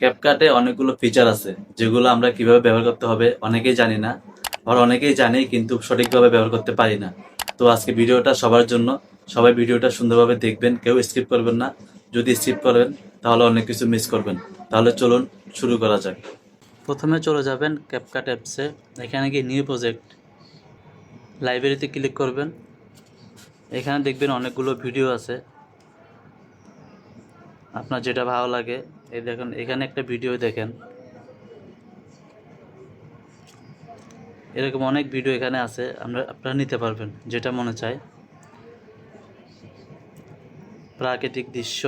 ক্যাপকাটে অনেকগুলো ফিচার আছে, যেগুলো আমরা কীভাবে ব্যবহার করতে হবে অনেকেই জানি না আর অনেকেই জানি কিন্তু সঠিকভাবে ব্যবহার করতে পারি না। তো আজকে ভিডিওটা সবার জন্য, সবাই ভিডিওটা সুন্দরভাবে দেখবেন, কেউ স্কিপ করবেন না। যদি স্কিপ করবেন তাহলে অনেক কিছু মিস করবেন। তাহলে চলুন শুরু করা যাক। প্রথমে চলে যাবেন ক্যাপকাট অ্যাপসে এখানে গিয়ে নিউ প্রজেক্ট লাইব্রেরিতে ক্লিক করবেন। এখানে দেখবেন অনেকগুলো ভিডিও আছে। আপনার যেটা ভালো লাগে, এই দেখেন, এখানে একটা ভিডিও দেখেন। এরকম অনেক ভিডিও এখানে আছে, আমরা, আপনারা নিতে পারবেন, যেটা মনে চায়। প্রাকৃতিক দৃশ্য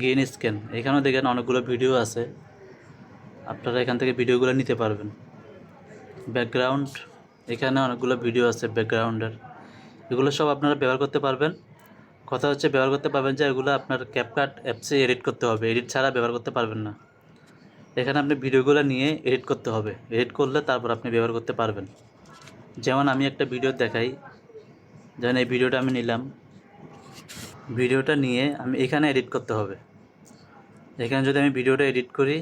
গ্রিন স্ক্যান এখানেও দেখেন অনেকগুলো ভিডিও আছে। আপনারা এখান থেকে ভিডিওগুলো নিতে পারবেন। ব্যাকগ্রাউন্ড এখানে অনেকগুলো ভিডিও আছে ব্যাকগ্রাউন্ডের এগুলো সব আপনারা ব্যবহার করতে পারবেন। কথা হচ্ছে ব্যবহার করতে পারবেন যে এগুলো আপনার ক্যাপকাট অ্যাপসে এডিট করতে হবে। এডিট ছাড়া ব্যবহার করতে পারবেন না। এখানে আপনি ভিডিওগুলো নিয়ে এডিট করতে হবে। এডিট করলে তারপর আপনি ব্যবহার করতে পারবেন। যেমন আমি একটা ভিডিও দেখাই। যেমন এই ভিডিওটা আমি নিলাম। ভিডিওটা নিয়ে আমি এখানে এডিট করতে হবে। এখানে যদি আমি ভিডিওটা এডিট করি,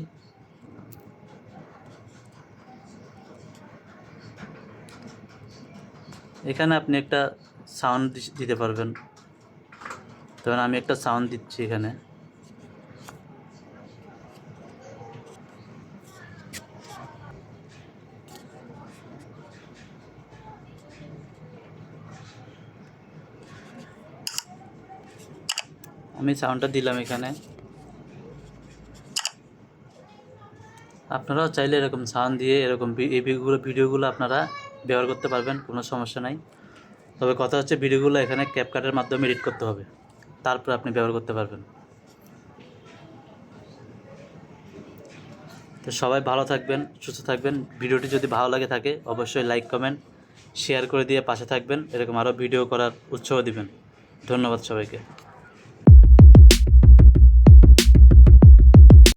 এখানে আপনি একটা সাউন্ড দিতে পারবেন। তখন আমি একটা সাউন্ড দিচ্ছি এখানে। আমি সাউন্ডটা দিলাম এখানে। আপনারাও চাইলে এরকম সাউন্ড দিয়ে এরকম এই ভিডিওগুলো ভিডিওগুলো আপনারা ব্যবহার করতে পারবেন, কোনো সমস্যা নাই। তবে কথা হচ্ছে ভিডিওগুলো এখানে ক্যাপকাটের মাধ্যমে এডিট করতে হবে। তারপর আপনি ব্যবহার করতে পারবেন। তো সবাই ভালো থাকবেন, সুস্থ থাকবেন। ভিডিওটি যদি ভালো লাগে থাকে, অবশ্যই লাইক, কমেন্ট, শেয়ার করে দিয়ে পাশে থাকবেন। এরকম আরও ভিডিও করার উৎসাহ দিবেন। ধন্যবাদ সবাইকে।